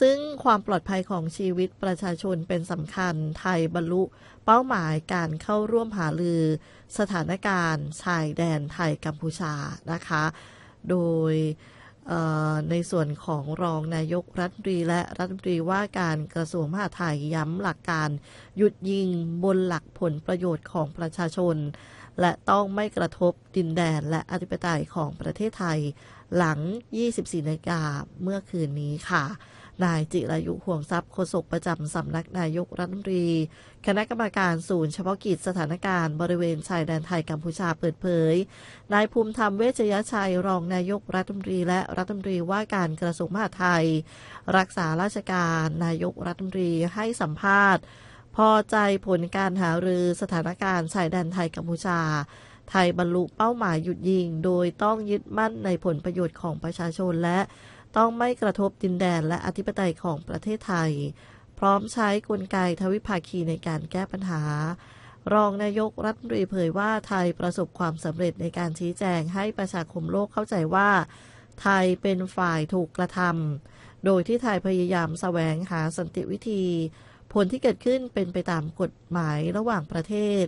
ซึ่งความปลอดภัยของชีวิตประชาชนเป็นสำคัญไทยบรรลุ เป้าหมายการเข้าร่วมหาลือ สถานการณ์ชายแดนไทยกัมพูชานะคะ โดยในส่วนของรองนายกรัฐมนตรีและรัฐมนตรีว่าการกระทรวงมหาดไทยย้ำหลักการ หยุดยิงบนหลักผลประโยชน์ของประชาชน และต้องไม่กระทบดินแดนและอธิปไตยของประเทศไทย หลัง 24นาฬิกาเมื่อคืนนี้ค่ะ นายจิรายุห่วงทรัพย์โฆษกประจำสำนักนายกรัฐมนตรี คณะกรรมการศูนย์เฉพาะกิจสถานการณ์บริเวณชายแดนไทยกัมพูชาเปิดเผย นายภูมิธรรมเวชยชัยรองนายกรัฐมนตรี และรัฐมนตรีว่าการกระทรวงมหาดไทย รักษาราชการนายกรัฐมนตรีให้สัมภาษณ์ พอใจผลการหารือสถานการณ์ชายแดนไทยกัมพูชาไทยบรรลุเป้าหมายหยุดยิง โดยต้องยึดมั่นในผลประโยชน์ของประชาชนและ ต้องไม่กระทบดินแดนและอธิปไตยของประเทศไทย พร้อมใช้กลไกทวิภาคีในการแก้ปัญหา รองนายกรัฐมนตรีเผยว่าไทยประสบความสำเร็จในการชี้แจงให้ประชาคมโลกเข้าใจว่า ไทยเป็นฝ่ายถูกกระทำโดยที่ไทยพยายามแสวงหาสันติวิธี ผลที่เกิดขึ้นเป็นไปตามกฎหมายระหว่างประเทศ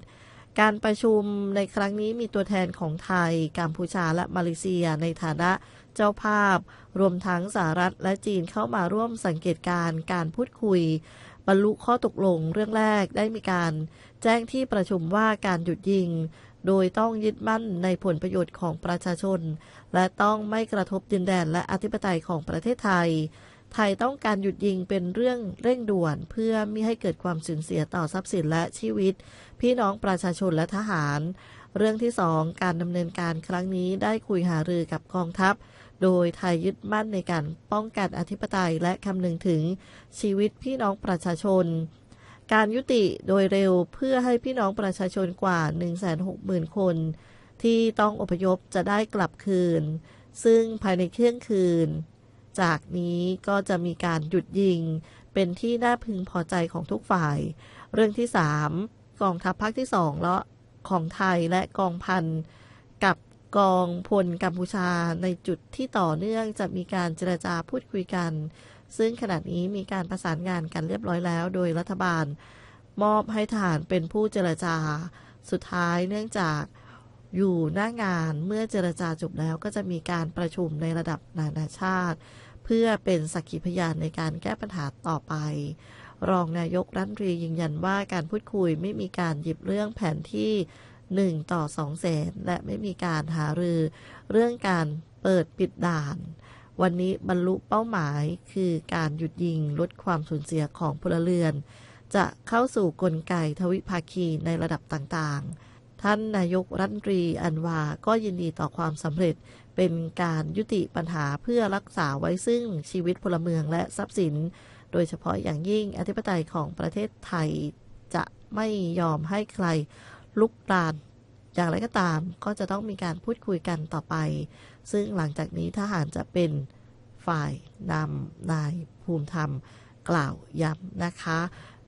การประชุมในครั้งนี้มีตัวแทนของไทย กัมพูชาและมาเลเซียในฐานะเจ้าภาพ รวมทั้งสหรัฐและจีนเข้ามาร่วมสังเกตการการพูดคุย บรรลุข้อตกลงเรื่องแรกได้มีการ แจ้งที่ประชุมว่าการหยุดยิง โดยต้องยึดมั่นในผลประโยชน์ของประชาชน และต้องไม่กระทบดินแดนและอธิปไตยของประเทศไทย ไทยต้องการหยุดยิงเป็นเรื่องเร่งด่วน เพื่อไม่ให้เกิดความสูญเสียต่อทรัพย์สินและชีวิต พี่น้องประชาชนและทหาร เรื่องที่สองการดำเนินการครั้งนี้ได้คุยหารือกับกองทัพ โดยไทยยึดมั่นในการป้องกันอธิปไตยและคำนึงถึงชีวิตพี่น้องประชาชน การยุติโดยเร็วเพื่อให้พี่น้องประชาชนกว่า 160,000 คน ที่ต้องอพยพจะได้กลับคืน ซึ่งภายในเที่ยงคืน จากนี้ก็จะมีการหยุดยิง เป็นที่น่าพึงพอใจของทุกฝ่าย เรื่องที่ 3 กองทัพภาคที่ 2 และของไทยและกองพันกับกองพลกัมพูชาในจุดที่ต่อเนื่องจะมีการเจรจาพูดคุยกัน ซึ่งขณะนี้มีการประสานงานกันเรียบร้อยแล้ว โดยรัฐบาล มอบให้ทหารเป็นผู้เจรจา สุดท้ายเนื่องจาก อยู่หน้างานเมื่อเจรจาจบแล้วก็จะมีการประชุมในระดับนานาชาติ เพื่อเป็นสักขีพยานในการแก้ปัญหาต่อไป รองนายกรัฐมนตรียืนยันว่าการพูดคุยไม่มีการหยิบเรื่องแผนที่ 1 ต่อ2แสนและไม่มีการหารือ เรื่องการเปิดปิดด่าน วันนี้บรรลุเป้าหมายคือการหยุดยิงลดความสูญเสียของพลเรือน จะเข้าสู่กลไกทวิภาคีในระดับต่างๆ ท่านนายกรัฐมนตรีอันวา ก็ยินดีต่อความสำเร็จ เป็นการยุติปัญหาเพื่อรักษาไว้ซึ่งชีวิตพลเมืองและทรัพย์สิน โดยเฉพาะอย่างยิ่งอธิปไตยของประเทศไทยจะไม่ยอมให้ใครลุกลาน อย่างไรก็ตามก็จะต้องมีการพูดคุยกันต่อไป ซึ่งหลังจากนี้ทหารจะเป็นฝ่ายนำนายภูมิธรรมกล่าวย้ำนะคะ